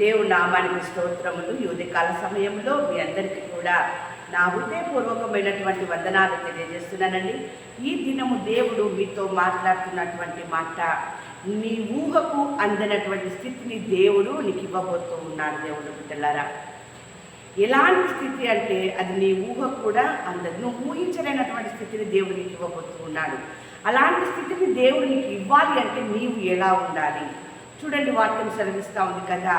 దేవుడు నామానికి స్తోత్రములు. యువతికాల సమయంలో మీ అందరికీ కూడా నా హృదయపూర్వకమైనటువంటి వందనాలు తెలియజేస్తున్నానండి. ఈ దినము దేవుడు మీతో మాట్లాడుతున్నటువంటి మాట నీ ఊహకు అందినటువంటి స్థితిని దేవుడు నీకు ఇవ్వబోతూ ఉన్నాడు దేవుడు బిడ్డలారా. ఎలాంటి స్థితి అంటే అది నీ ఊహ కూడా అందదు నువ్వు ఊహించలేనటువంటి స్థితిని దేవుడు నీకు ఇవ్వబోతూ ఉన్నాడు. అలాంటి స్థితిని దేవుడు నీకు ఇవ్వాలి అంటే నీవు ఎలా ఉండాలి? చూడండి వాక్యం సెలవిస్తూ ఉంది కదా.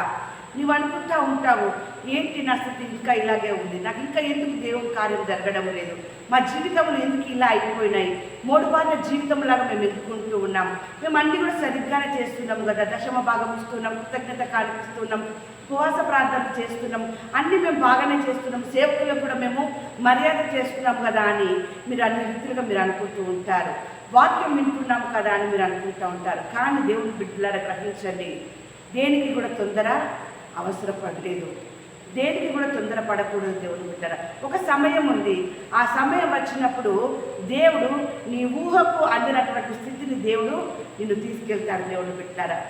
నువ్వు అనుకుంటా ఉంటావు ఏంటి నా స్థితి ఇంకా ఇలాగే ఉంది? నాకు ఇంకా ఎందుకు దేవుని కార్యం జరగడం లేదు? మా జీవితంలో ఎందుకు ఇలా అయిపోయినాయి? మూడు బాధ జీవితంలాగా మేము ఎదుర్కొంటూ ఉన్నాం. మేము అన్ని కూడా సరిగ్గానే చేస్తున్నాం కదా. దశమ భాగం ఇస్తున్నాం కృతజ్ఞత కానిపిస్తున్నాం ఉపవాస ప్రార్థన చేస్తున్నాం. అన్ని మేము బాగానే చేస్తున్నాం. సేవకులకు కూడా మేము మర్యాద చేస్తున్నాం కదా అని మీరు అన్ని రీతిలుగా మీరు అనుకుంటూ ఉంటారు. వాక్యం వింటున్నాం కదా అని మీరు అనుకుంటూ ఉంటారు. కానీ దేవుని బిడ్డలారా గ్రహించండి. దేనికి కూడా తొందర అవసరపడలేదు. దేనికి కూడా తొందర పడకూడదు దేవుని బిడ్డర ఒక సమయం ఉంది. ఆ సమయం వచ్చినప్పుడు దేవుడు నీ ఊహకు అందినటువంటి స్థితిని దేవుడు నిన్ను తీసుకెళ్తాడు దేవుడు బిడ్డారా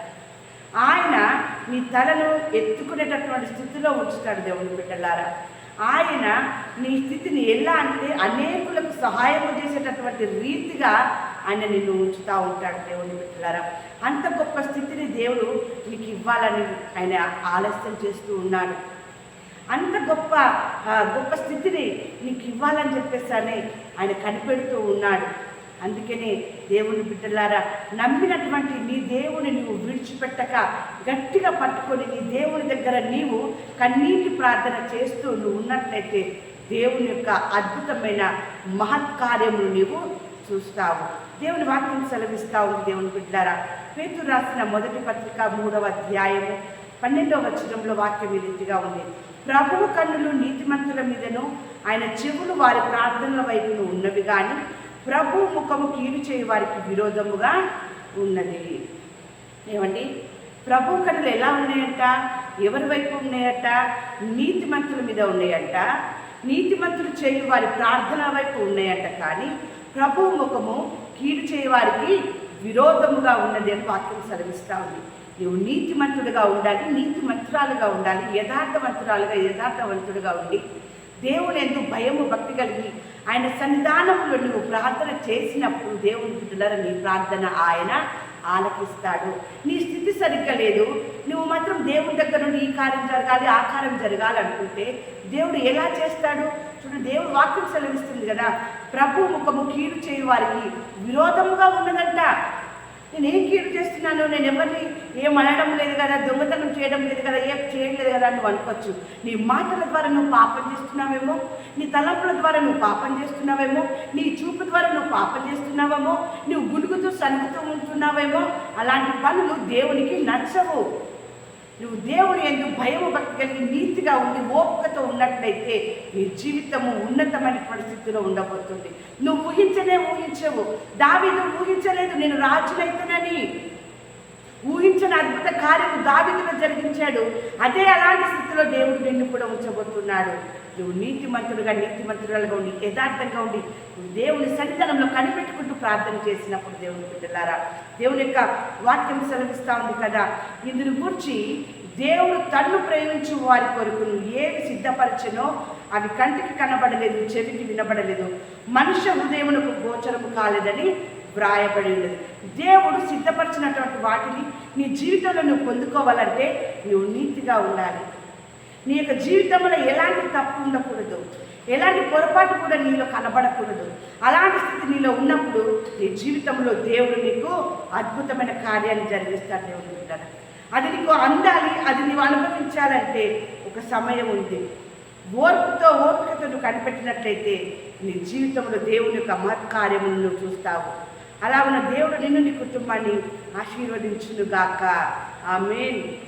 ఆయన నీ తలను ఎత్తుకునేటటువంటి స్థితిలో ఉంచుతాడు దేవుని బిడ్డలారా. ఆయన నీ స్థితిని ఎలా అంటే అనేకులకు సహాయం చేసేటటువంటి రీతిగా ఆయన నిన్ను ఉంచుతూ ఉంటాడు దేవుని బిడ్డలారా. అంత గొప్ప స్థితిని దేవుడు నీకు ఇవ్వాలని ఆయన ఆలస్యం చేస్తూ ఉన్నాడు. అంత గొప్ప గొప్ప స్థితిని నీకు ఇవ్వాలని చెప్పేసి అని ఆయన కనిపెడుతూ ఉన్నాడు. అందుకనే దేవుని బిడ్డలారా నమ్మినటువంటి నీ దేవుని నువ్వు విడిచిపెట్టక గట్టిగా పట్టుకొని నీ దేవుని దగ్గర నీవు కన్నీటి ప్రార్థన చేస్తూ నువ్వు ఉన్నట్లయితే దేవుని యొక్క అద్భుతమైన మహత్కార్యమును నీవు చూస్తావు. దేవుని వాక్యం సెలవిస్తా ఉంది దేవుని బిడ్డారా పేతు రాసిన మొదటి పత్రిక మూడవ అధ్యాయము పన్నెండవ వచనంలో వాక్యం ఈ రీతిగా ఉంది. ప్రభువు కన్నులు నీతిమంతుల మీదను ఆయన చెవులు వారి ప్రార్థనల వైపును ఉన్నవి కానీ ప్రభు ముఖము కీడు చేయి వారికి విరోధముగా ఉన్నది. ఏమండి? ప్రభు కన్నులు ఎలా ఉన్నాయంట? ఎవరి వైపు ఉన్నాయట? నీతిమంతుల మీద ఉన్నాయంట. నీతిమంతులు చేయు వారి ప్రార్థన వైపు ఉన్నాయంట. కానీ ప్రభు ముఖము కీడు చేయవారికి విరోధముగా ఉన్నది అని వాక్యం సెలవిస్తూ ఉంది. నువ్వు నీతిమంతుడుగా ఉండాలి నీతిమంతురాలుగా ఉండాలి యథార్థవంతురాలుగా యథార్థవంతుడిగా ఉండి దేవుని ఎందుకు భయము భక్తి కలిగి ఆయన సన్నిధానంలో నువ్వు ప్రార్థన చేసినప్పుడు దేవుని బిడ్డల నీ ప్రార్థన ఆయన ఆలకిస్తాడు. నీ స్థితి సరిగ్గా లేదు. నువ్వు మాత్రం దేవుని దగ్గర నుండి ఈ కార్యం జరగాలి ఆ కార్యం జరగాలి అనుకుంటే దేవుడు ఎలా చేస్తాడు? చూడు దేవుడు వాక్యం సెలవిస్తుంది కదా ప్రభు ముఖము కీడు చేయు వారికి విరోధముగా ఉన్నదంట. నేనేం కీడు చేస్తున్నాను నేను ఎవరిని ఏం అనడం లేదు కదా దొంగతనం చేయడం లేదు కదా ఏం చేయలేదు కదా అని నువ్వు అనుకోవచ్చు. నీ మాటల ద్వారా నువ్వు పాపం చేస్తున్నావేమో నీ తలంపుల ద్వారా నువ్వు పాపం చేస్తున్నావేమో నీ చూపు ద్వారా నువ్వు పాపం చేస్తున్నావేమో నువ్వు గులుగుతూ సనుగుతూ ఉంటున్నావేమో అలాంటి పనులు దేవునికి నచ్చవు. నువ్వు దేవుని ఎందుకు భయము భక్తి కలిగి నీతిగా ఉండి ఓపికతో ఉన్నట్లయితే నీ జీవితము ఉన్నతమైన పరిస్థితిలో ఉండబోతుంది. నువ్వు ఊహించనే ఊహించవు. దావి నువ్వు ఊహించలేదు నేను రాజునైతేనని. ఊహించిన అద్భుత కార్యము దావిదులో జరిగించాడు. అదే అలాంటి స్థితిలో దేవుడు నిన్ను కూడా ఉంచబోతున్నాడు. నువ్వు నీతిమంతుడుగా నీతిమంతురాలుగా ఉండి యథార్థంగా ఉండి దేవుని సన్నిధానంలో కనిపెట్టుకుంటూ ప్రార్థన చేసినప్పుడు దేవుని బిడ్డలారా దేవుని యొక్క వాక్యం సెలవిస్తూ ఉంది కదా. ఇందుని గురించి దేవుడు తన్ను ప్రేమించు వారి కొరకు నువ్వు ఏమి సిద్ధపరచనో అవి కంటికి కనబడలేదు చెవికి వినబడలేదు. మనుష్య హృదయమునకు గోచరము కాలేదని వ్రాయబడి ఉన్నది దేవుడు సిద్ధపరిచినటువంటి వాటిని నీ జీవితంలో నువ్వు పొందుకోవాలంటే నువ్వు నీతిగా ఉండాలి. నీ యొక్క జీవితంలో ఎలాంటి తప్పు ఉండకూడదు. ఎలాంటి పొరపాటు కూడా నీలో కనబడకూడదు. అలాంటి స్థితి నీలో ఉన్నప్పుడు నీ జీవితంలో దేవుడు నీకు అద్భుతమైన కార్యాన్ని జరిగిస్తాడు దేవుడు ఉంటాడు అది నీకు అందాలి అది నీవు అనుభవించాలంటే ఒక సమయం ఉంది. ఓర్పుతో ఓపికతో నువ్వు కనిపెట్టినట్లయితే నీ జీవితంలో దేవుని యొక్క మహత్కార్యమును నువ్వు చూస్తావు. అలా ఉన్న దేవుడు నిన్ను నీ కుటుంబాన్ని ఆశీర్వదించునుగాక. ఆమెన్.